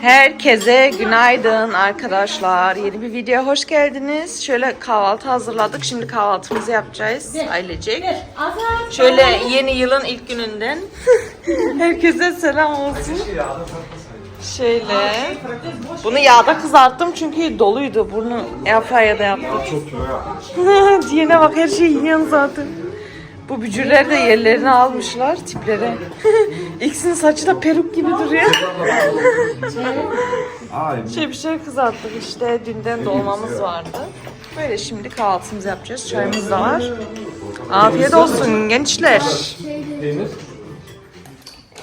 Herkese günaydın arkadaşlar. Yeni bir videoya hoş geldiniz. Şöyle kahvaltı hazırladık. Şimdi kahvaltımızı yapacağız ailecek. Şöyle yeni yılın ilk gününden. Herkese selam olsun. Şöyle. Bunu yağda kızarttım çünkü doluydu. Bunu airfryer'da yaptık. Diyene bak her şeyi yiyen zaten. Bu bücürler de yerlerini almışlar tipleri. İkisinin saçı da peruk gibi duruyor. şey bir şey kızarttık işte. Dünden dolmamız vardı. Böyle şimdi kahvaltımızı yapacağız. Çayımız da var. Afiyet olsun gençler.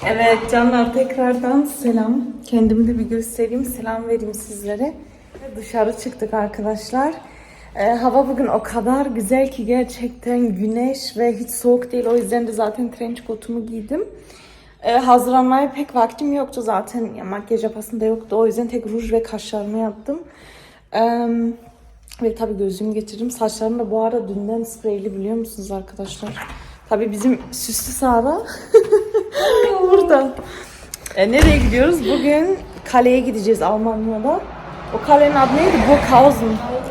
Evet canlar tekrardan selam. Kendimi de bir göstereyim. Selam vereyim sizlere. Dışarı çıktık arkadaşlar. Ee, hava bugün o kadar güzel ki gerçekten güneş ve hiç soğuk değil. O yüzden de zaten trench coat'umu giydim. Ee, hazırlanmaya pek vaktim yoktu zaten. Ya, makyaj yapasım da yoktu. O yüzden tek ruj ve kaşlarımı yaptım. Ee, ve tabii gözlüğümü getirdim. Saçlarım da bu arada dünden spreyli biliyor musunuz arkadaşlar? Tabii bizim süslü Sara burada. E, nereye gidiyoruz? Bugün kaleye gideceğiz Almanya'da. O kalenin adı neydi? Burghausen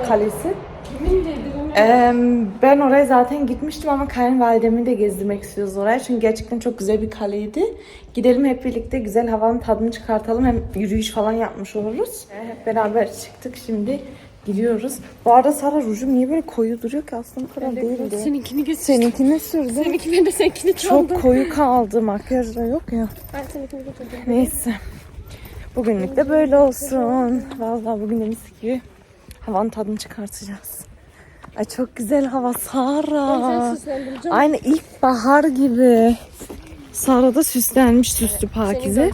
Kalesi. Ee, ben oraya zaten gitmiştim ama kayınvalidemi de gezdirmek istiyoruz oraya. Çünkü gerçekten çok güzel bir kaleydi. Gidelim hep birlikte güzel havanın tadını çıkartalım. Hem yürüyüş falan yapmış oluruz. Hep beraber çıktık şimdi gidiyoruz. Bu arada Sara rujum niye böyle koyu duruyor ki aslında bu kadar değildi. Seninkini getir. Seninkini sürdüm. Seninki ben de seninkini çaldım. Çok koyu kaldı. Makyaj da yok ya. Ben seninkini getirdim. Neyse. Bugünlük de böyle olsun. Vallahi bugün de mis gibi havanın tadını çıkartacağız. Ay çok güzel hava Sara. canım. Aynı ilkbahar gibi. Sara da süslenmiş süslü pakize.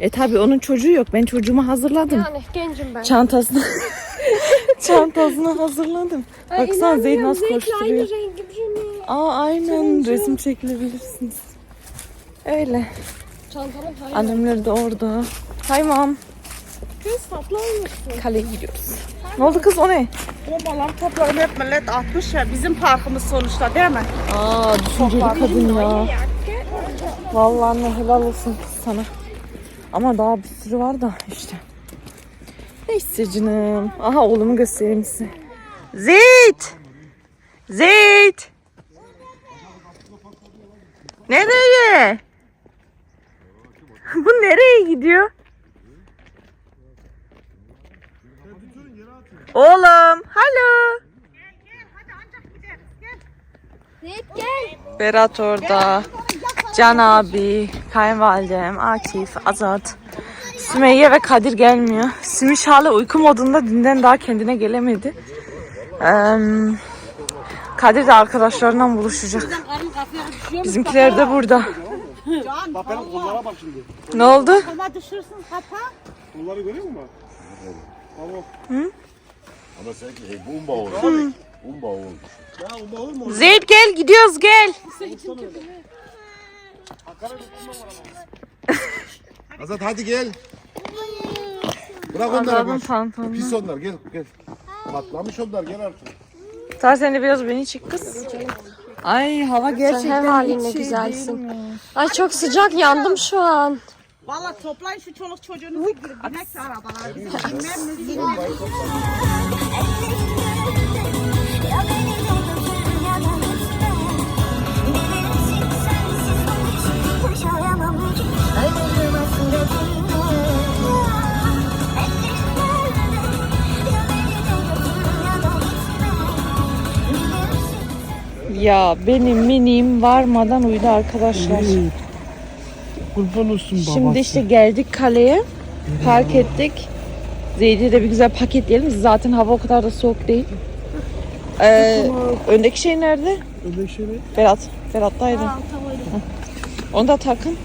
E tabi onun çocuğu yok. Ben çocuğumu hazırladım. Yani gencim ben. Çantasını çantasını hazırladım. Ay, Baksana Zeyd nasıl Zeyd'le koşturuyor. aynı Jimmy. Aa aynen Turuncu. resim çekilebilirsiniz. Öyle. Çantanın. Annemler de orada. Hay mom. Kız tatlı olmuşsun. Kaleye gidiyoruz. Ne oldu kız o ne? Bombalar toplarını hep millet atmış ya bizim parkımız sonuçta değil mi? Aa düşünceli kadın ya. Vallahi anne helal olsun kız sana. Ama daha bir sürü var da işte. Neyse canım. Aha oğlumu göstereyim size. Zeyt! Zeyt! Nereye? Bu nereye gidiyor? Oğlum, gel. Berat orada. Can abi, kayınvalidem, Akif, Azat, Sümeyye ve Kadir gelmiyor. Simiş hala uyku modunda dünden daha kendine gelemedi. Eee, Kadir de arkadaşlarından buluşacak. Bizimkiler de burada. Bak benim kollara bak şimdi. Ne oldu? Ama düşürsün kapa. Kolları görüyor musun? Tamam. Ama sanki hey, bomba oldu. Bomba oldu. Ya olur mu? Zeyd gel gidiyoruz gel. Azat hadi gel. Bırak onları Azat'ın pantolonu. Pis onlar gel gel. Patlamış onlar gel artık. Sen de biraz beni çek kız. Ay hava gerçekten her halinle hiç şey güzelsin. değil mi? Ay çok sıcak yandım şu an. Valla toplayın şu çoluk çocuğunuzu girip binek de arabalara. Bizim bilmem ne Bilirsin Ya benim minim varmadan uyudu arkadaşlar. Kurban olsun Şimdi işte geldik kaleye. Park ettik. Zeyd'i de bir güzel paketleyelim. Zaten hava o kadar da soğuk değil. Ee, öndeki şey nerede? Öyle şey ne? Berat. Berat'taydı. Heh. Onu da takın.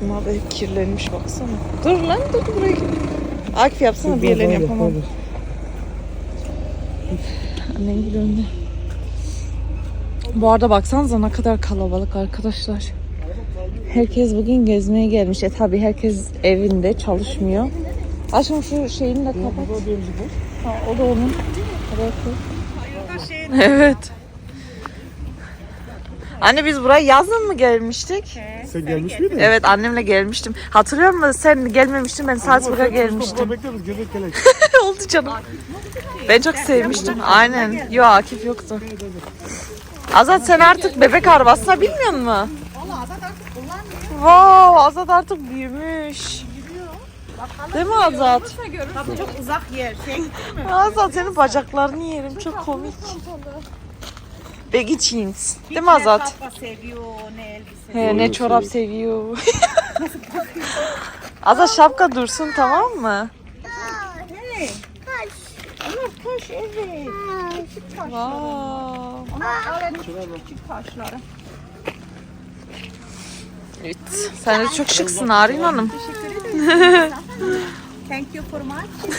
Bunlar da hep kirlenmiş baksana. Dur lan dur buraya git. Akif yapsana diğerlerini yapamam. Annen gibi önde. Bu arada baksanıza ne kadar kalabalık arkadaşlar. Herkes bugün gezmeye gelmiş. E tabi herkes evinde çalışmıyor. Aşkım şu şeyini de kapat. Ha, o da onun. Koy. Evet. Anne biz buraya yazın mı gelmiştik? Sen gelmiş miydin? Evet annemle gelmiştim. Hatırlıyor musun? Sen gelmemiştin ben Salzburg'a gelmiştim. Gelek. Oldu canım. Ben çok sevmiştim. Aynen. Yo Akif yoktu. Azat sen artık bebek arabasına bilmiyor musun? Valla Azat artık kullanmıyor. Wow, Azat artık büyümüş. Değil mi Azat? Tabii çok uzak yer. Şey? Azat senin bacaklarını yerim. Çok komik. Baggy jeans. Değil mi Azat? Ne seviyor ne elbise. He, ne çorap seviyor. Azat şapka dursun tamam mı? Hey. Taş. Onlar taş evet. Taş. Wow. Öğrenin küçük taşları. Evet. Sen de çok şıksın Arin Hanım. Thank you for much.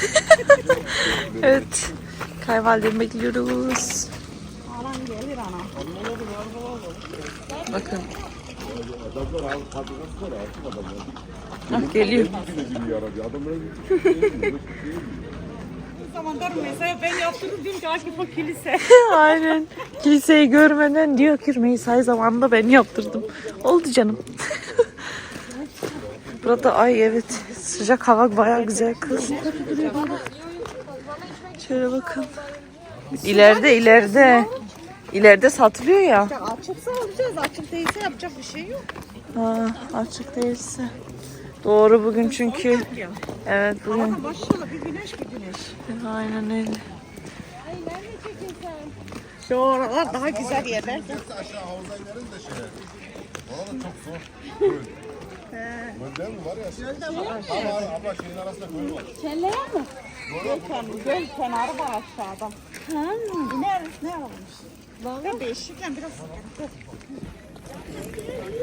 Evet. Kayvalidemi bekliyoruz. Alan gelir ana. Bakın. Ah, geliyor. Bu zamanlar mesela ben yaptırdım diyorum ki Akif o kilise. Aynen. Kiliseyi görmeden diyor ki Meysa'yı zamanında ben yaptırdım. Oldu canım. Burada ay evet sıcak hava bayağı güzel kız. Şöyle bakın. İleride ileride. İleride satılıyor ya. Açıksa alacağız. Açık değilse yapacak bir şey yok. Ha, açık değilse. Doğru bugün çünkü. Evet bugün. Ama maşallah bir güneş bir güneş. Aynen öyle. Şu oralar daha güzel yerler. aşağı havuza inerim de şeye. Orada çok zor. Göl. Gölden mi var ya? Ama abla şeyin arasında göl var. Göl, ken, göl kenarı var aşağıda. Ha, ineriz ne olmuş? Ben değişirken biraz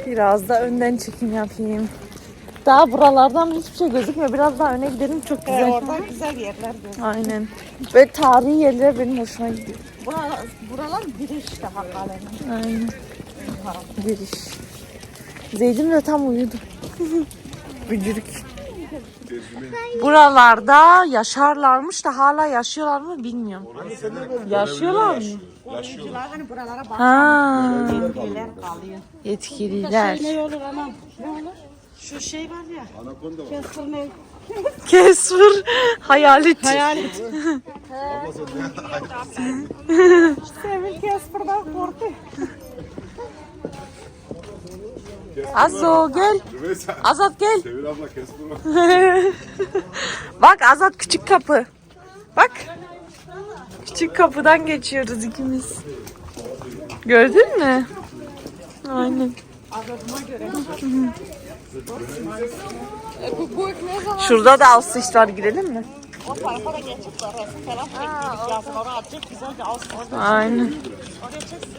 Biraz da önden çekim yapayım. Daha buralardan hiçbir şey gözükmüyor. Biraz daha öne gidelim çok Ee, güzel. orada güzel yerler görüyorum. Aynen. Ve tarihi yerler benim hoşuma gidiyor. Buralar, buralar giriş daha kalenin. Aynen. Giriş. Zeydin de tam uyudu. Bücürük. Buralarda yaşarlarmış da hala yaşıyorlar mı bilmiyorum. Yaşıyorlar mı? Oyuncular hani buralara bak. Ha, Yetkililer kalıyor. yetkililer. Ne olur anam? Ne olur? Şu şey var ya. Anakonda var. Kestir ne? Kesfır hayalet. Hayalet. Sevil Kestir'den korktu. Azo gel. Azat gel. Sevil abla kesme bak. Bak Azat küçük kapı. Bak. Küçük kapıdan geçiyoruz ikimiz. Gördün mü? Aynen. Şurada da Aussicht var girelim mi? O tarafa da geçip resim falan çektirmek lazım. Orada açık güzelce alsın. Aynen. Oraya çeksin.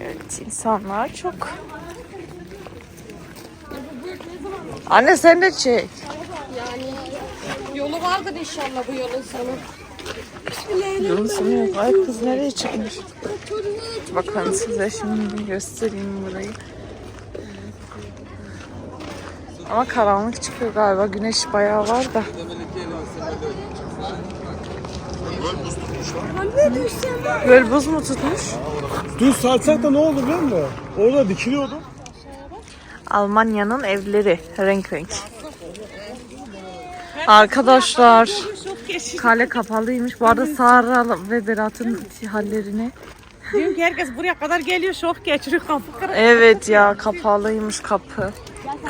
Evet insanlar çok. Anne sen de çek. Yolu vardır inşallah bu yolun sonu. Yolun sonu yok. Ay kız nereye çıkmış? Bakın size şimdi göstereyim burayı. Ama karanlık çıkıyor galiba. Güneş bayağı var da. Göl buz mu tutmuş? Dün satsak da ne oldu biliyor musun? Orada dikiliyordu. Almanya'nın evleri renk renk. Arkadaşlar kale kapalıymış. Bu arada Sara ve Berat'ın hallerini. Diyorum ki herkes buraya kadar geliyor şok geçiriyor kapı kırık. Evet ya kapalıymış kapı.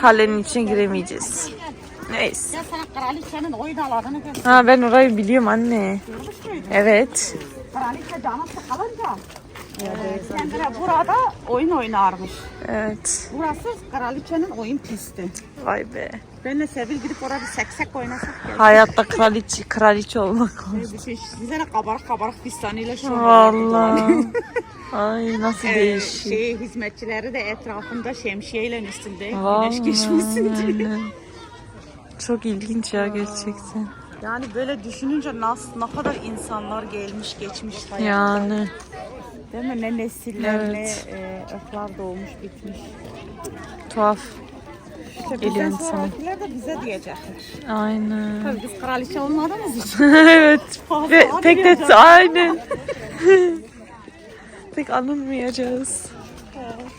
Kalenin içine giremeyeceğiz. Neyse. Ha ben orayı biliyorum anne. Evet. Kraliçe canı sıkılınca e, kendine burada oyun oynarmış. Evet. Burası kraliçenin oyun pisti. Vay be. Benle Sevil gidip orada bir seksek oynasak ya. Hayatta kraliçe, kraliçe olmak. Bir şey, bize de kabarık kabarık fistanıyla şu Vallahi. Ay nasıl Ee, değişik. şey hizmetçileri de etrafında şemsiyeyle üstünde güneş geçmesin diye. Çok ilginç ya gerçekten. Yani böyle düşününce nasıl ne kadar insanlar gelmiş geçmiş hayat. Yani Değil mi? Ne nesiller Evet. ne e, ırklar doğmuş bitmiş. tuhaf. İşte bizden sonrakiler de bize diyecekler. Aynen. Tabii biz kraliçe olmadığımız için. evet. Ve tek net aynen. pek anılmayacağız.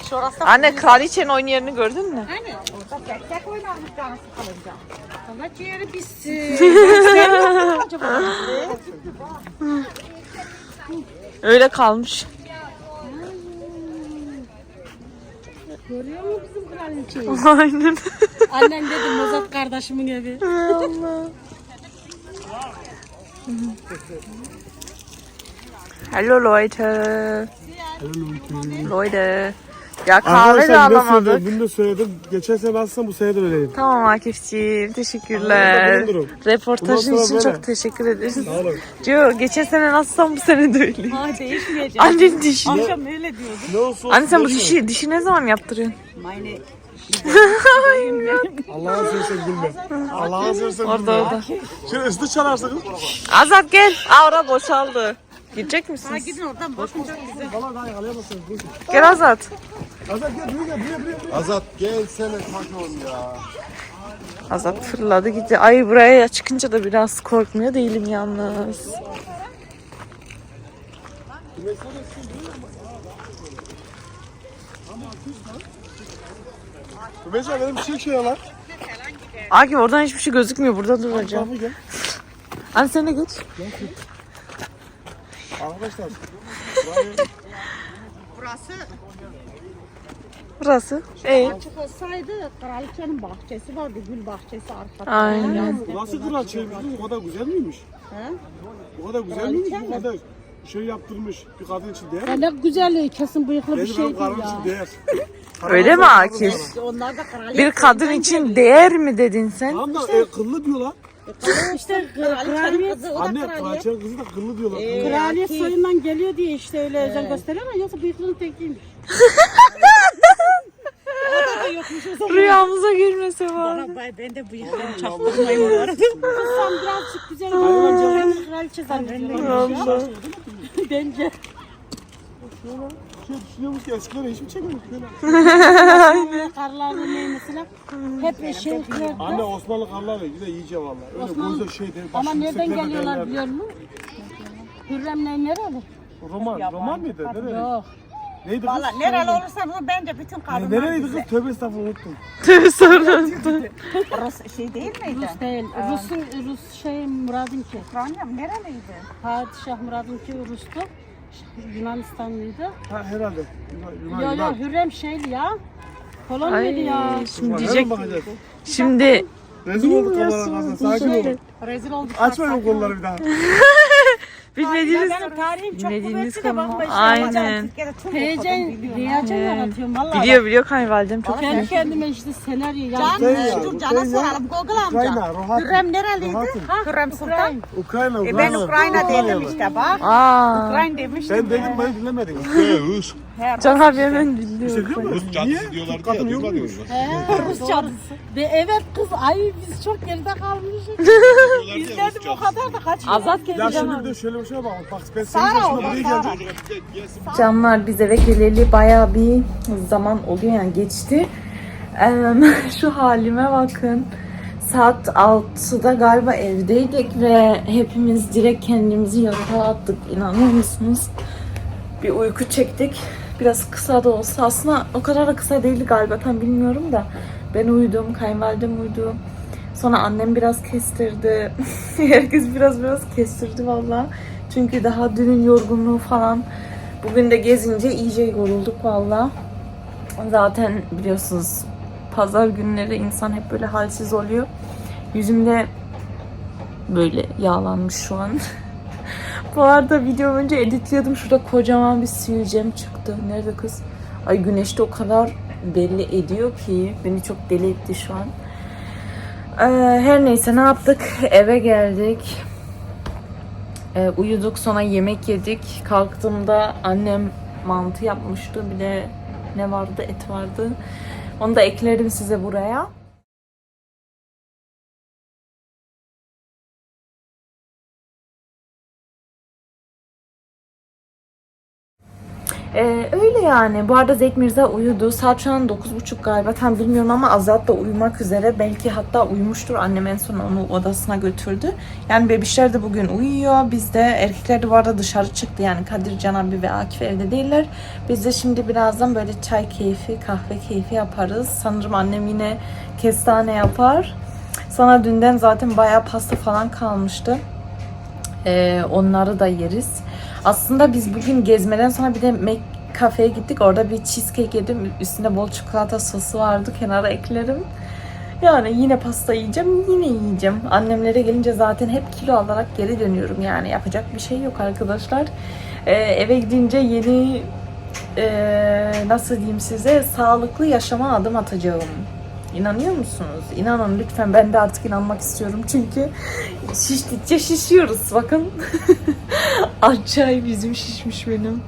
Şurası Anne kraliçenin oyun yerini gördün mü? hani orada tek tek oynarmış canı sıkılınca. Valla ciğeri bitsin. Öyle kalmış. Görüyor musun bizim kraliçeyi? Aynen. Annem dedi Mozart kardeşimin evi. Allah. Hallo Leute. Leute. Ya kahve de Arkadaşlar alamadık. söyledim, bunu da söyledim. Geçen sene alsam bu sene de öyleyim. Tamam Akifciğim teşekkürler. Durum. Reportajın için sonra çok teşekkür ederiz. Sağ olun. Diyor geçen sene nasılsam bu sene de öyleyim. Ha değişmeyecek. Annem dişi. Akşam öyle diyordu. Ne olsun Anne sen bu dişi, dişi ne zaman yaptırıyorsun? Meine Allah'ın seversen gülme. Allah'ın seversen Orada gülme. orada. Şöyle ıslık çalarsın. Azat gel. Avra boşaldı. Gidecek misiniz? gidin oradan bakın çok güzel. Valla daha yakalayamazsınız. Buyurun. Gel Azat. Azat gel buraya gel buraya buraya. Azat gelsene kakon ya. Azat fırladı gitti. Ay buraya çıkınca da biraz korkmuyor değilim yalnız. Mesela benim bir şey şey lan. Akif oradan hiçbir şey gözükmüyor. Burada. Tamam gel. Anne sen de geç. Arkadaşlar. Burası Burası. Ee, açık olsaydı kraliçenin bahçesi vardı. Gül bahçesi arkada. Aynen. Nasıl kral çevirmiş? O kadar güzel miymiş? He? O kadar güzel miymiş? Bu kadar şey yaptırmış. Bir kadın için değer. Ya ne güzel kesin bıyıklı bir Benim şey benim değil karım ya. için değer. Öyle mi Akif? Onlar da kraliçe. Bir kadın için değer mi dedin sen? Tamam da e, kıllı diyorlar. İşte Kraliçenin kızı o da Anne kraliçe. kraliçenin kızı da kıllı diyorlar. Ee, kraliyet ki- soyundan geliyor diye işte öyle özen gösteriyor ama yoksa bıyıklının tekiymiş. O da yokmuş o zaman. Rüyamıza girmese var. Bana bay ben de bıyıklarımı çaktırmayın bu arada. Sen birazcık güzel olunca kraliçe zannediyorum. Bence. Şey düşünüyormuş ki eskiden hiç mi çekmemiş böyle? Karlarının ne mesela hep şeyhler Anne Osmanlı karlar ya yine iyice valla. Öyle Osmanlı- şey değil. ama nereden geliyorlar biliyor musun? Hürremler nereli? Roman, roman mıydı? Nereli? Yok. Neydi kız? Valla nereli olursan ol bence bütün kadınlar güzel. kız? Tövbe estağfurullah unuttum. Tövbe sonra. Rus şey değil miydi? Rus değil. Rus'un Rus şey Murad'ınki. Ukrayna mı? Nereliydi? Padişah Murad'ınki Rus'tu. Yunanistanlıydı. Ha herhalde. Yunan, Yunan, Yo Yunan. Hürrem şeydi ya. Polonya'ydı Ay ya. şimdi diyecek. bakacağız. Şimdi Rezil olduk kamera karşısında. Sakin olun. Rezil olduk. Açmayın o konuları bir daha. bilmediğiniz Benim tarihim çok Bilmediğiniz kuvvetli de bakma konu. işte. Aynen. Türkiye'de Heyecan, okudum, biliyorum. heyecan yaratıyorum valla. biliyor biliyor kayınvalidem çok Kendi kendime işte senaryo Can, yazdım. Sen ya, dur sen cana ya. soralım Google Ukrayna, amca. Rohatyn. Hürrem nereliydi? Rohatyn. Hürrem Sultan. Ukrayna, E Ukrayna. ben Ukrayna dedim Ukrayna. işte bak. Aa, Ukrayna demiştim. Ben dedim ben dinlemedim. Rus. Can abi hemen mu? Rus Niye? cadısı diyorlar Türk kadın yok muymuş? Rus cadısı. Ve evet kız ay biz çok geride kalmışız. Biz dedim o kadar da kaç. Azat Ya Can şimdi bir de şöyle şey bak. Bak ben senin Sara yaşına oldu, buraya Sara. geleceğim. Canlar biz eve geleli bayağı bir zaman oluyor yani geçti. Eee, şu halime bakın. Saat 6'da galiba evdeydik ve hepimiz direkt kendimizi yatağa attık. İnanıyor musunuz? Bir uyku çektik. Biraz kısa da olsa aslında o kadar da kısa değildi galiba tam bilmiyorum da. Ben uyudum, kayınvalidem uyudu. Sonra annem biraz kestirdi. Herkes biraz biraz kestirdi valla. Çünkü daha dünün yorgunluğu falan. Bugün de gezince iyice yorulduk valla. Zaten biliyorsunuz pazar günleri insan hep böyle halsiz oluyor. Yüzümde böyle yağlanmış şu an. Bu arada video önce editliyordum. Şurada kocaman bir sivilcem çıktı. Nerede kız? Ay güneşte o kadar belli ediyor ki beni çok deli etti şu an. Ee, her neyse ne yaptık? Eve geldik. Ee, uyuduk sonra yemek yedik. Kalktığımda annem mantı yapmıştı. Bir de ne vardı? Et vardı. Onu da eklerim size buraya. Ee, öyle yani. Bu arada Zeyt Mirza uyudu. Saat şu an 9.30 galiba. Tam bilmiyorum ama Azat da uyumak üzere. Belki hatta uyumuştur. Annem en son onu odasına götürdü. Yani bebişler de bugün uyuyor. Biz de erkekler de bu arada dışarı çıktı. Yani Kadir, Can abi ve Akif evde değiller. Biz de şimdi birazdan böyle çay keyfi, kahve keyfi yaparız. Sanırım annem yine kestane yapar. Sana dünden zaten bayağı pasta falan kalmıştı. Ee, onları da yeriz. Aslında biz bugün gezmeden sonra bir de Mac kafeye gittik. Orada bir cheesecake yedim. Üstünde bol çikolata sosu vardı. Kenara eklerim. Yani yine pasta yiyeceğim, yine yiyeceğim. Annemlere gelince zaten hep kilo alarak geri dönüyorum yani. Yapacak bir şey yok arkadaşlar. Ee, eve gidince yeni ee, nasıl diyeyim size sağlıklı yaşama adım atacağım. İnanıyor musunuz? İnanın lütfen ben de artık inanmak istiyorum çünkü şiştikçe şişiyoruz bakın. Acayip yüzüm şişmiş benim.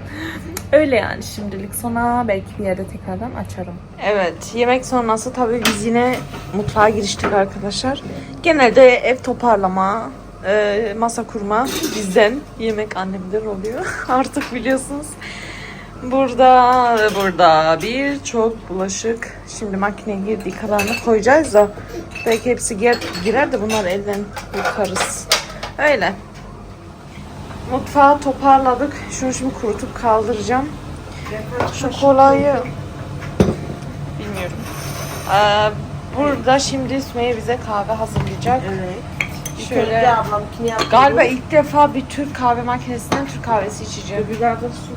Öyle yani şimdilik sonra belki bir yerde tekrardan açarım. Evet yemek sonrası tabii biz yine mutfağa giriştik arkadaşlar. Genelde ev toparlama, e, masa kurma bizden, yemek annemden oluyor. Artık biliyorsunuz. Burada burada birçok bulaşık. Şimdi makineye girdiği kadarını koyacağız da belki hepsi girer, girer de bunlar elden yıkarız. Öyle. Mutfağı toparladık. Şunu şimdi kurutup kaldıracağım. Şu kolayı bilmiyorum. Ee, burada şimdi Sümeyye bize kahve hazırlayacak. Evet. Şöyle yaptım. Galiba ilk defa bir Türk kahve makinesinden Türk kahvesi içeceğim. Bardak su.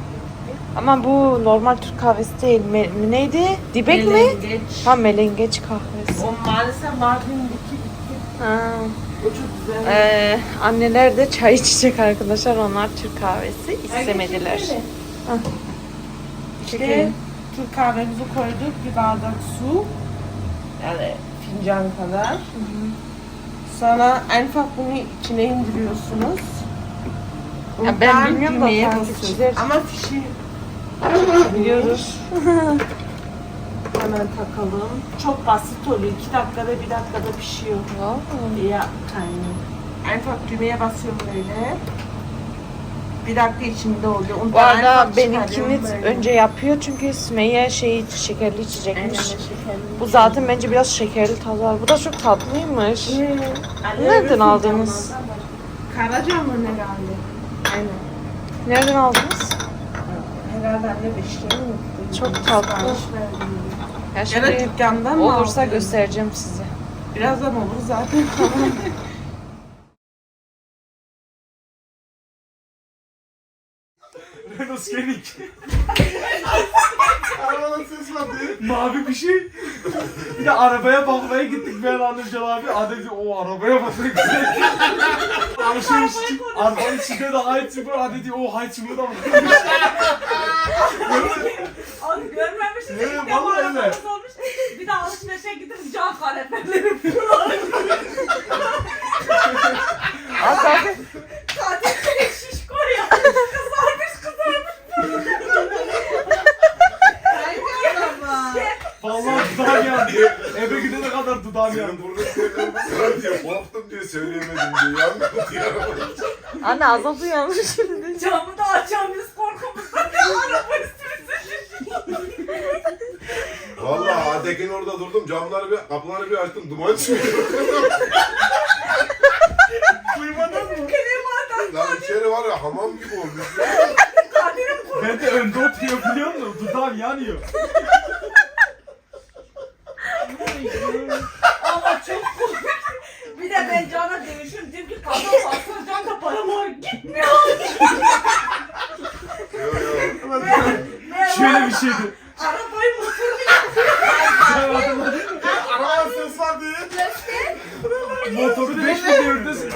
Ama bu normal Türk kahvesi değil. Me- neydi? Dibek mi? Melengeç. Ha melengeç kahvesi. O maalesef Mardin'deki Ha. o çok güzel. Ee, anneler de çay içecek arkadaşlar. Onlar Türk kahvesi istemediler. İşte Türk kahvemizi koyduk. Bir bardak su. Yani fincan kadar. Sonra en ufak bunu içine indiriyorsunuz. Ya ben bilmiyorum da fark ettiler. Ama fişi Biliyoruz. hemen takalım. Çok basit oluyor. İki dakikada bir dakikada pişiyor. Wow. Ya aynen. En ufak düğmeye basıyorum böyle. Bir dakika içinde oluyor. Ondan Bu arada benimkini önce yapıyor çünkü Sümeyye şey şekerli içecekmiş. şekerli. Bu zaten bence biraz şekerli tadı var. Bu da çok tatlıymış. Anne, Nereden aldınız? var. Karacaahmet herhalde. Aynen. Nereden aldınız? Herhalde anne beşleri mi? Çok tatlı. Ya da şimdi dükkandan mı olursa aldın? göstereceğim size. Birazdan olur zaten. Renault Scenic. Arabadan ses var diye. Mavi bir şey. Bir de arabaya bakmaya gittik ben Anılcan abi. Adem dedi o arabaya bakmaya güzel. Arabanın içinde de Heitzimmer. Adem diyor o Heitzimmer'da mı? Abi görmemişiz. Evet, vallahi öyle. Bir de alışverişe gidip cam kanepeleri Aa, zaten Katil şiş koyuyor. Kızarmış kızarmış. Vallahi dudağım yandı. Eve gidene kadar dudağım yandı. Senin burada söyleyemedim diye korktum diye söyleyemedim diye yandım diye. anne azap uyanmış şimdi. Adekin orada durdum camları bir kapıları bir açtım duman çıkıyor. Duymadın mı? Lan içeri var ya hamam gibi olmuş. Ben de önde oturuyor biliyor musun? Dudağım yanıyor. Ama çok korkunç. Bir de ben Can'a demişim. Dedim ki kadın bastır Can da parama gitmiyor. Yo yo. Şöyle bir şeydi. Arabayı motorunu Sen hatırladın mı? Arabanın ses var diye. Motoru 5 bin devirdesin.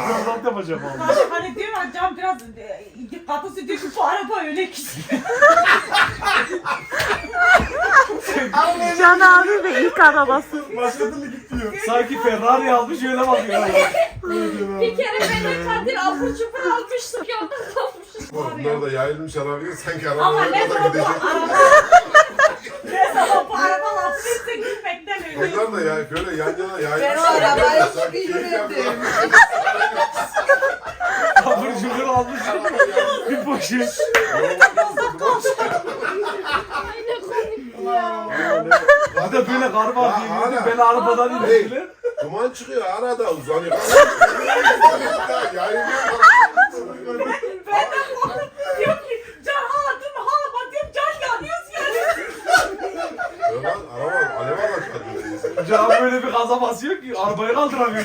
Yapacağım abi. Hani, hani diyor ya Can biraz e, dikkatli diyor ki bu araba öyle gidiyor. Can abi de ilk arabası. Başka türlü gitmiyor. Sanki Ferrari almış öyle bakıyor. Bir kere ben Kadir abur cubur almıştık yolda kalmışız. Bunlar da yayılmış arabaya sanki Ama arabalara ne da zaman bu gidecek. araba ne zaman bu araba lafı gitmekten ölüyor. Onlar da ya böyle yan yana yayılmış. Ben o arabayı Sanki keyif yapıyor. Abur cubur almış. Bir poşet. Arabadan duman çıkıyor. Bir de böyle kar var Ya, diye ana. gördüm. Beni arabadan Hey, indirdiler. duman çıkıyor arada uzanıyor. Yayın Diyor ki can hala dur hala bak diyorum can yanıyoruz yani. Lan araba alev alacak. Can böyle bir gaza basıyor ki arabayı kaldıramıyor.